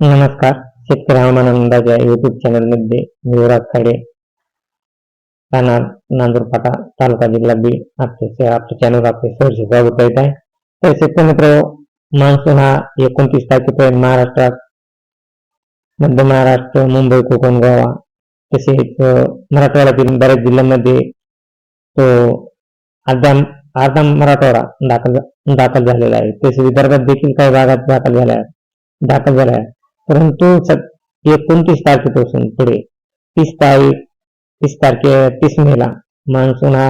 नमस्कार. शेतकरी हवामान अंदाज या युट्यूब चॅनलमध्ये मी युवराज खाडे राहणार नांदूरपाटा तालुका जिल्हा बी. आपले आपल्या चॅनल आपले सहर्ष स्वागत करीत आहे. तर शेतकरी मित्र मान्सून हा एकोणतीस तारखेपर्यंत महाराष्ट्रात मध्य महाराष्ट्र मुंबई कोकण गोवा तसेच मराठवाड्यातील बऱ्याच जिल्ह्यांमध्ये तो अर्धा अर्धा मराठवाडा दाखल दाखल झालेला आहे. तसेच विदर्भात देखील काही भागात दाखल झाल्या आहे दाखल झाल्या आहे परंतु एकोणतीस तारखेपासून पुढे तीस तारीख तीस तारखे तीस मेला मान्सून हा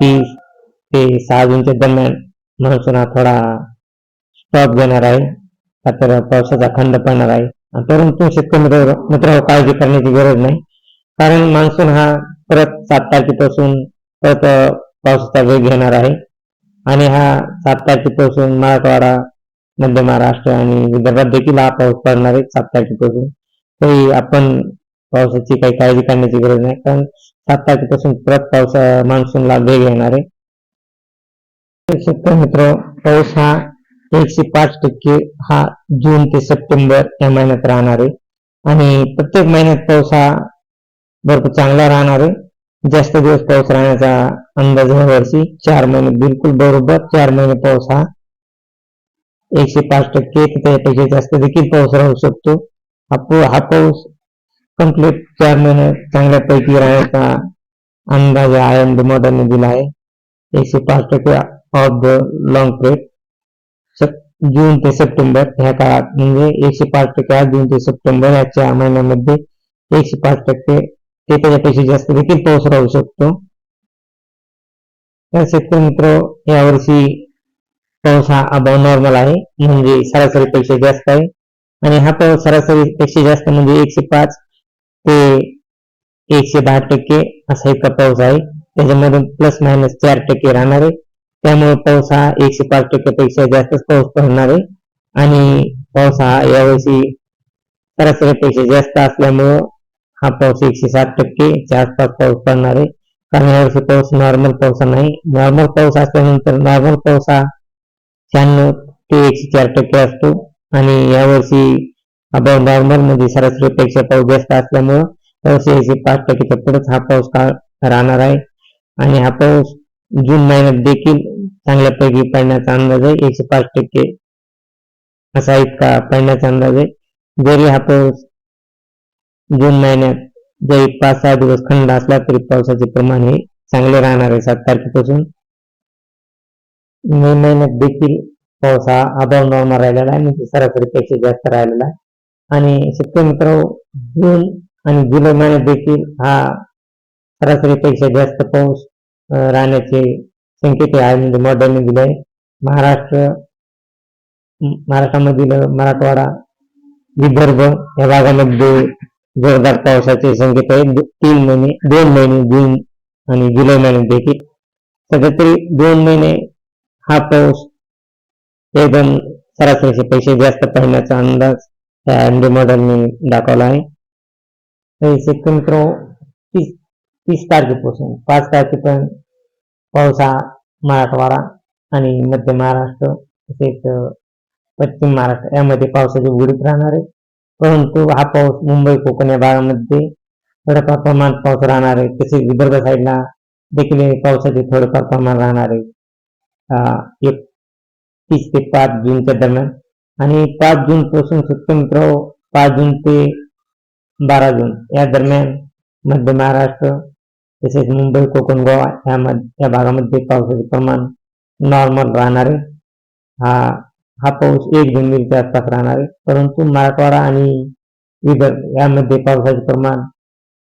तीस ते सहा जूनच्या दरम्यान मान्सून हा थोडा स्टॉप घेणार आहे. तर पावसाचा खंड पडणार आहे. परंतु शेतकरी मित्र मित्र काळजी करण्याची गरज नाही. कारण मान्सून हा परत सात तारखेपासून परत पावसाचा वेग घेणार आहे. आणि हा सात तारखेपासून मराठवाडा मध्य महाराष्ट्र आणि विदर्भात देखील हा पाऊस पडणार आहे सात तारखेपासून. तरी आपण पावसाची काही काळजी करण्याची गरज नाही कारण सात तारखेपासून परत पावस मान्सूनला वेग येणार आहे. शेतकरी मित्र पाऊस हा एकशे पाच टक्के हा जून ते सप्टेंबर या महिन्यात राहणार आहे. आणि प्रत्येक महिन्यात पाऊस हा भरपूर चांगला राहणार आहे. जास्त दिवस पाऊस राहण्याचा अंदाज ह्या वर्षी. चार महिने बिलकुल बरोबर चार महिने पाऊस हा एकशे पाच टक्के त्यापेक्षा जास्त देखील पाऊस राहू शकतो. हा पाऊस कंप्लीट चार महिने चांगल्यापैकी राहण्याचा अंदाज आय एम डी दिला आहे. एकशे पाच टक्के of the long period June ते सप्टेंबर ह्या काळात म्हणजे एकशे पाच टक्के हा जून ते सप्टेंबर या चार महिन्यामध्ये एकशे पाच टक्के ते त्याच्यापेक्षा जास्त देखील पाऊस राहू शकतो. तर शेतकरी मित्र, यावर्षी पाऊस हा अभाव नॉर्मल आहे. म्हणजे सरासरीपेक्षा जास्त आहे. आणि हा पाऊस सरासरीपेक्षा जास्त म्हणजे एकशे पाच ते एकशे दहा टक्के असा इतका पाऊस आहे. त्याच्यामधून प्लस मायनस चार टक्के राहणार आहे. त्यामुळे पाऊस हा एकशे पाच टक्क्यापेक्षा जास्तच पाऊस पडणार आहे. आणि पाऊस हा यावर्षी सरासरीपेक्षा जास्त असल्यामुळं हा पाऊस एकशे सात टक्केच्या आसपास पाऊस पडणार आहे. कारण यावर्षी पाऊस नॉर्मल पाऊस नाही. नॉर्मल पाऊस असल्यानंतर नॉर्मल पाऊस हा शहाण्णव ते एकशे चार टक्के असतो. आणि यावर्षी अभाव नॉर्मलमध्ये सरासरीपेक्षा पाऊस जास्त असल्यामुळं दोनशे एकशे पाच टक्केच्या पुढेच हा पाऊस काळ राहणार आहे. आणि हा पाऊस जून महिन्यात देखील चांगल्यापैकी पडण्याचा अंदाज आहे. एकशे पाच टक्के असा इतका पडण्याचा अंदाज आहे. जरी हा पाऊस जून महिन्यात जरी पाच सहा दिवस खंड असला तरी पावसाचे प्रमाण हे चांगले राहणार आहे सात तारखेपासून. मे महिन्यात देखील पाऊस हा अभाव नॉर्मल राहिलेला आहे. म्हणजे सरासरीपेक्षा जास्त राहिलेला आहे. आणि शेतकरी मित्र जून आणि जुलै महिन्यात देखील हा सरासरीपेक्षा जास्त पाऊस राहण्याचे संकेत आहे. म्हणजे मॉडेलने दिले आहे महाराष्ट्र महाराष्ट्रामधील मराठवाडा विदर्भ या भागामध्ये जोरदार पावसाचे संकेत आहेत तीन महिने दोन महिने जून आणि जुलै महिन्यात देखील. सध्या तरी दोन महिने हा पाऊस एकदम सरासरीचे पैसे जास्त पडण्याचा अंदाज या एमडी मॉडेलने दाखवला आहे. सेकंड क्रो तीस तीस तारखेपासून पाच तारखेपर्यंत पाऊस हा मराठवाडा आणि मध्य महाराष्ट्र तसेच पश्चिम महाराष्ट्र यामध्ये पावसाची उडीत राहणार आहे. परंतु हा पाऊस मुंबई कोकण या भागामध्ये थोडंफार प्रमाणात पाऊस राहणार आहे. तसेच विदर्भ साईडला देखील पावसाचे थोडेफार प्रमाण राहणार आहे. एक तीस ते पाच जूनच्या दरम्यान. आणि पाच जून पासून स्वतंत्र पाच जून ते बारा जून या दरम्यान मध्य महाराष्ट्र तसेच मुंबई कोकण गोवा यामध्ये या भागामध्ये पावसाचे प्रमाण नॉर्मल राहणारे. हा हा पाऊस एक जून मिलच्या आसपास राहणार. आहे परंतु मराठवाडा आणि विदर्भ यामध्ये पावसाचे प्रमाण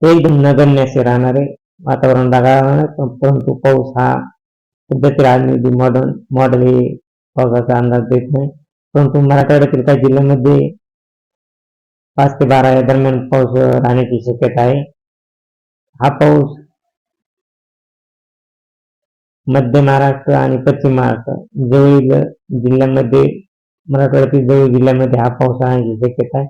एकदम नगण्य असे राहणारे वातावरण ढगाळ राहणार. परंतु पाऊस हा सध्याचे राजनीती मॉडर्न मॉडेल हे पावसाचा अंदाज देत नाही. परंतु मराठवाड्यातील काही जिल्ह्यांमध्ये पाच ते बारा या दरम्यान पाऊस राहण्याची शक्यता आहे. हा पाऊस मध्य महाराष्ट्र आणि पश्चिम महाराष्ट्र जवळील जिल्ह्यांमध्ये मराठवाड्यातील जवळ जिल्ह्यामध्ये हा पाऊस राहण्याची शक्यता आहे.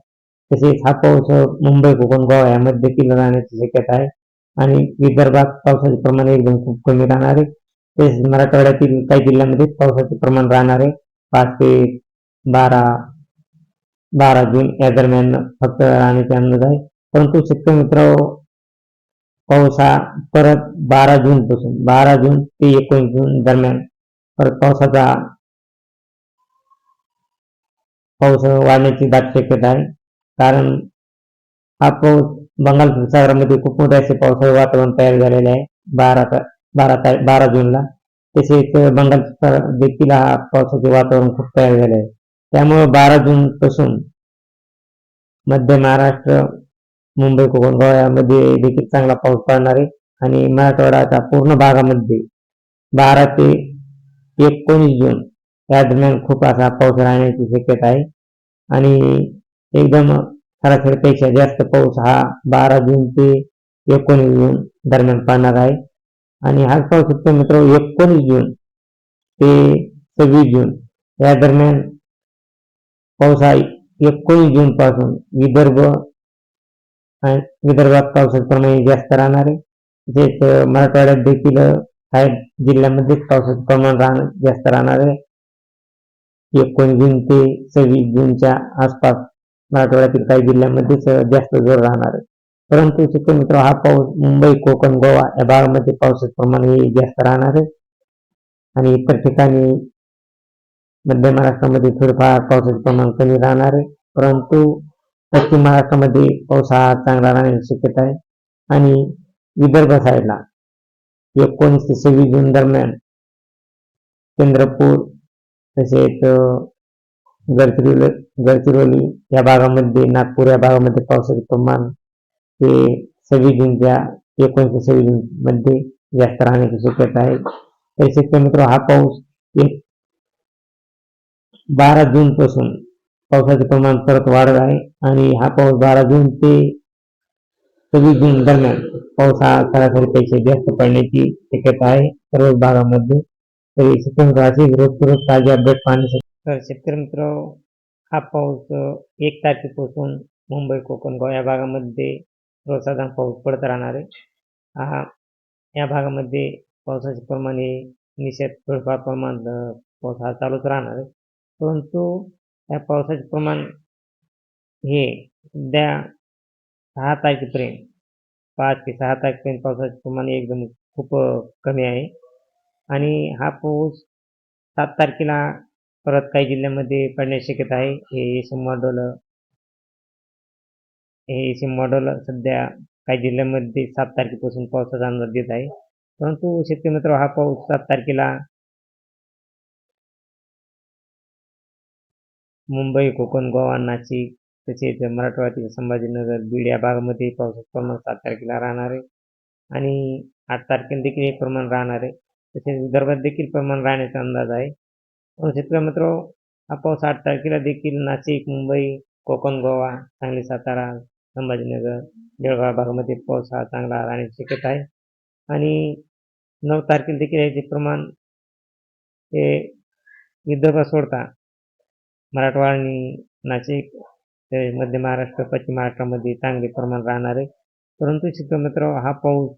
तसेच हा पाऊस मुंबई कोकण गोवा यामध्ये देखील राहण्याची शक्यता आहे. आणि विदर्भात पावसाचे प्रमाण एकदम खूप कमी राहणार आहे. तसेच मराठवाड्यातील काही जिल्ह्यांमध्ये पावसाचे प्रमाण राहणार आहे पाच ते बारा बारा जून या दरम्यान फक्त राहण्याचे अंदाज आहे. परंतु शेतकरी मित्र पाऊस हा परत बारा जून पासून बारा जून ते एकोणीस जून दरम्यान परत पावसाचा पाऊस वाढण्याची दाट शक्यता आहे. कारण हा पाऊस बंगाल सागरामध्ये खूप मोठे असे पावसाळी वातावरण तयार झालेले आहे. बारा बारा तारीख बारा जूनला. तसेच बंगाल देखील हा पावसाचे वातावरण खूप तयार झाले आहे त्यामुळे बारा जून पासून मध्य महाराष्ट्र मुंबई कोकण गोव्यामध्ये देखील चांगला पाऊस पडणार आहे. आणि मराठवाड्याच्या पूर्ण भागामध्ये बारा ते एकोणीस जून या दरम्यान खूप असा पाऊस राहण्याची शक्यता आहे. आणि एकदम सरासरीपेक्षा जास्त पाऊस हा बारा जून ते एकोणीस जून दरम्यान पडणार आहे. आणि हा पाऊस फक्त मित्र एकोणीस जून ते सव्वीस जून. या दरम्यान पाऊस हा एकोणीस जून पासून विदर्भ विदर्भात पावसाचे प्रमाण जास्त राहणार. आहे तसेच मराठवाड्यात देखील काही जिल्ह्यामध्येच पावसाचे प्रमाण राहणार जास्त राहणार. आहे एकोणीस जून ते सव्वीस जूनच्या आसपास मराठवाड्यातील काही जिल्ह्यांमध्येच जास्त जोर राहणार. आहे परंतु शेतकरी मित्र हा पाऊस मुंबई कोकण गोवा या भागामध्ये पावसाचं प्रमाण हे जास्त राहणार आहे. आणि इतर ठिकाणी मध्य महाराष्ट्रामध्ये थोडंफार पावसाचे प्रमाण कमी राहणार आहे. परंतु पश्चिम महाराष्ट्रामध्ये पाऊस हा चांगला राहण्याची शक्यता आहे. आणि विदर्भ साईडला एकोणीस ते सव्वीस जून दरम्यान चंद्रपूर तसेच गडचिरोली गडचिरोली या भागामध्ये नागपूर या भागामध्ये पावसाचे प्रमाण ते सव्वीस जूनच्या एकोणीस सव्वीस जून मध्ये जास्त राहण्याची शक्यता आहे. तर शेतकरी मित्र हा पाऊस एक बारा जून पासून पावसाचे प्रमाण परत वाढत आहे आणि हा पाऊस बारा जून ते सव्वीस जून दरम्यान पाऊस हा सरासरीपेक्षा जास्त पडण्याची शक्यता आहे सर्व भागामध्ये. तरी शेतकरी मित्र अशी रोज रोज ताजे अपडेट पाहण्यासाठी तर शेतकरी मित्र हा पाऊस एक तारखेपासून मुंबई कोकण गोव्या भागामध्ये रोज पाऊस पडत राहणार आहे. हा या भागामध्ये पावसाचे प्रमाण हे निषेध थोडंफार प्रमाण पाऊस हा चालूच राहणार आहे. परंतु या पावसाचे प्रमाण हे सध्या सहा तारखेपर्यंत पाच ते सहा तारखेपर्यंत पावसाचे प्रमाण एकदम खूप कमी आहे. आणि हा पाऊस सात तारखेला परत काही जिल्ह्यामध्ये पडण्याची शक्यता आहे. हे एसम डोलं हे एसम मॉडेल सध्या काही जिल्ह्यामध्ये सात तारखेपासून पावसाचा अंदाज देत आहे. परंतु शेतकरी मित्र हा पाऊस सात तारखेला मुंबई कोकण गोवा नाशिक तसेच मराठवाड्यातील संभाजीनगर बीड या भागामध्ये पावसाचं प्रमाण सात तारखेला राहणार आहे. आणि आठ तारखेला देखील हे प्रमाण राहणार आहे. तसेच विदर्भात देखील प्रमाण राहण्याचा अंदाज आहे. शेतकरी मित्र हा पाऊस आठ तारखेला देखील नाशिक मुंबई कोकण गोवा सांगली सातारा संभाजीनगर जळगाव भागामध्ये पाऊस हा चांगला राहण्याची शक्यता आहे. आणि नऊ तारखेला देखील याचे प्रमाण हे विदर्भ सोडता मराठवाडा आणि नाशिक ते मध्य महाराष्ट्र पश्चिम महाराष्ट्रामध्ये चांगले प्रमाण राहणार आहे. परंतु शेतकरी हा पाऊस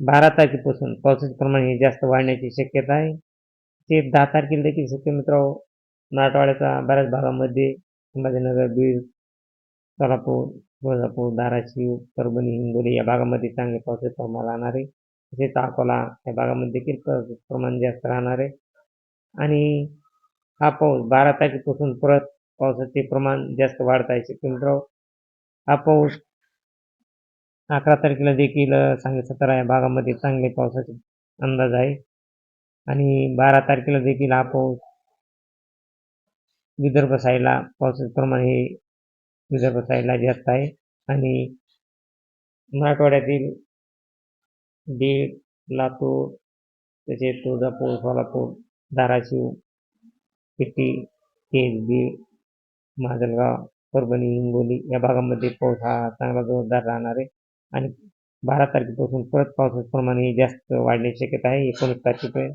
बारा तारखेपासून पावसाचे प्रमाण हे जास्त वाढण्याची शक्यता आहे. ते दहा तारखेला देखील शेतकरी मराठवाड्याचा बऱ्याच भागामध्ये संभाजीनगर बीड सोलापूर तुळजापूर धाराशिव परभणी हिंगोली या भागामध्ये चांगले पावसाचे प्रमाण राहणार आहे. तसेच अकोला या भागामध्ये देखील पावसाचे प्रमाण जास्त राहणार आहे. आणि हा पाऊस बारा तारखेपासून परत पावसाचे प्रमाण जास्त वाढत आहे. शेतकरी हा पाऊस अकरा तारखेला देखील सांगली सतरा या भागामध्ये चांगले पावसाचे अंदाज आहे. आणि बारा तारखेला देखील हा पाऊस विदर्भ साईडला पावसाचे प्रमाण हे विदर्भ साईडला जास्त आहे. आणि मराठवाड्यातील बीड लातूर तसेच तुळजापूर सोलापूर धाराशिव पेटी केज बीड माजलगाव परभणी हिंगोली या भागामध्ये पाऊस हा चांगला जोरदार राहणार आहे. आणि बारा तारखेपासून परत पावसाचं प्रमाण हे जास्त वाढण्याची शक्यता आहे. एकोणीस तारखेपर्यंत